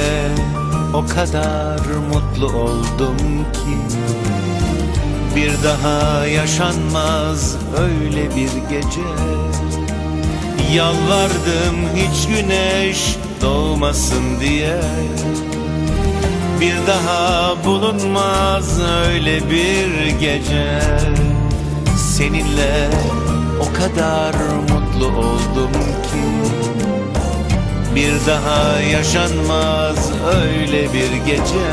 Seninle o kadar mutlu oldum ki. Bir daha yaşanmaz öyle bir gece. Yalvardım hiç güneş doğmasın diye. Bir daha bulunmaz öyle bir gece. Seninle o kadar mutlu oldum ki bir daha yaşanmaz öyle bir gece.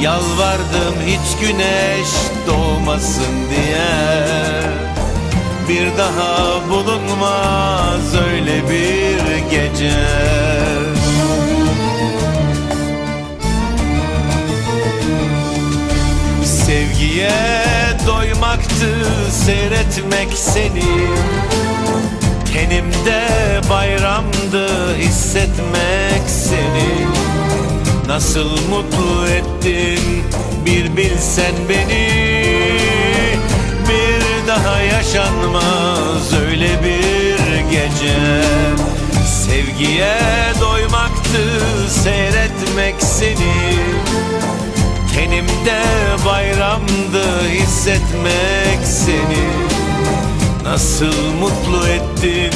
Yalvardım hiç güneş doğmasın diye. Bir daha bulunmaz öyle bir gece. Sevgiye doymaktı seyretmek seni Tenimde bayramdı hissetmek seni. Nasıl mutlu ettin bir bilsen beni. Bir daha yaşanmaz öyle bir gece. Sevgiye doymaktı seyretmek seni. Tenimde bayramdı hissetmek seni Nasıl mutlu ettin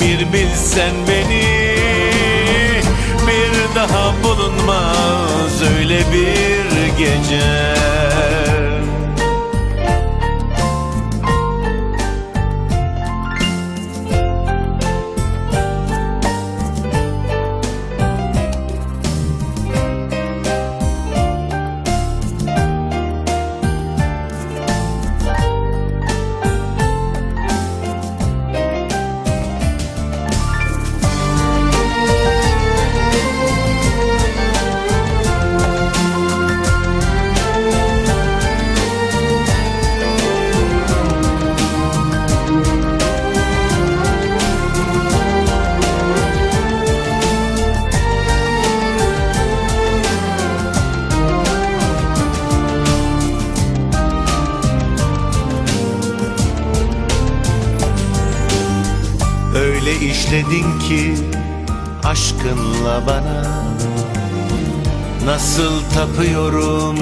bir bilsen beni. Bir daha bulunmaz öyle bir gece Öyle işledin ki aşkınla bana. Nasıl tapıyorum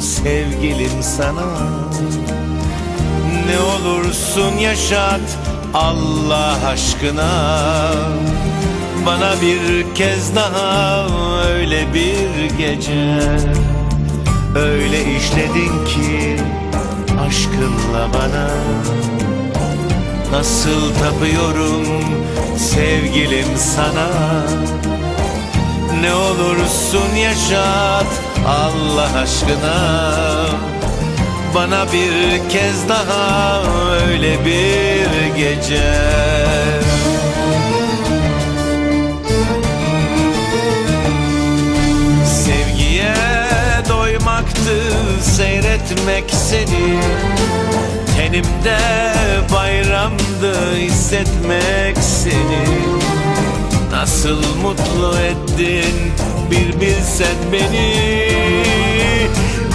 sevgilim sana? Ne olursun yaşat Allah aşkına. Bana bir kez daha öyle bir gece. Öyle işledin ki aşkınla bana Nasıl tapıyorum sevgilim sana? Ne olursun yaşat Allah aşkına. Bana bir kez daha öyle bir gece. Sevgiye doymaktı seyretmek seni Tenimde bayramdı hissetmek seni. Nasıl mutlu ettin bir bilsen beni.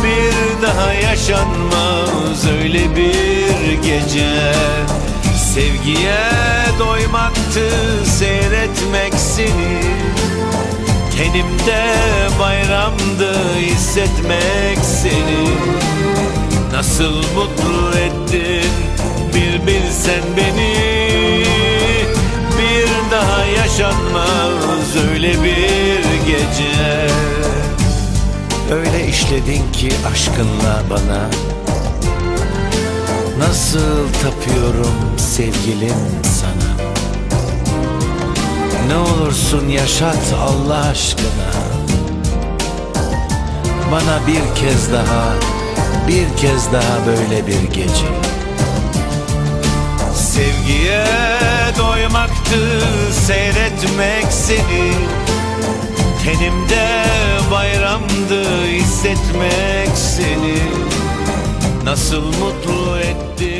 Bir daha yaşanmaz öyle bir gece. Sevgiye doymaktı seyretmek seni. Tenimde bayramdı hissetmek seni Nasıl mutlu ettin? Bir bilsen beni. Bir daha yaşanmaz öyle bir gece. Öyle işledin ki aşkınla bana. Nasıl tapıyorum sevgilim sana? Ne olursun yaşat Allah aşkına. Bana bir kez daha bir kez daha böyle bir gece. Sevgiye doymaktı seyretmek seni. Tenimde bayramdı hissetmek seni. Nasıl mutlu etti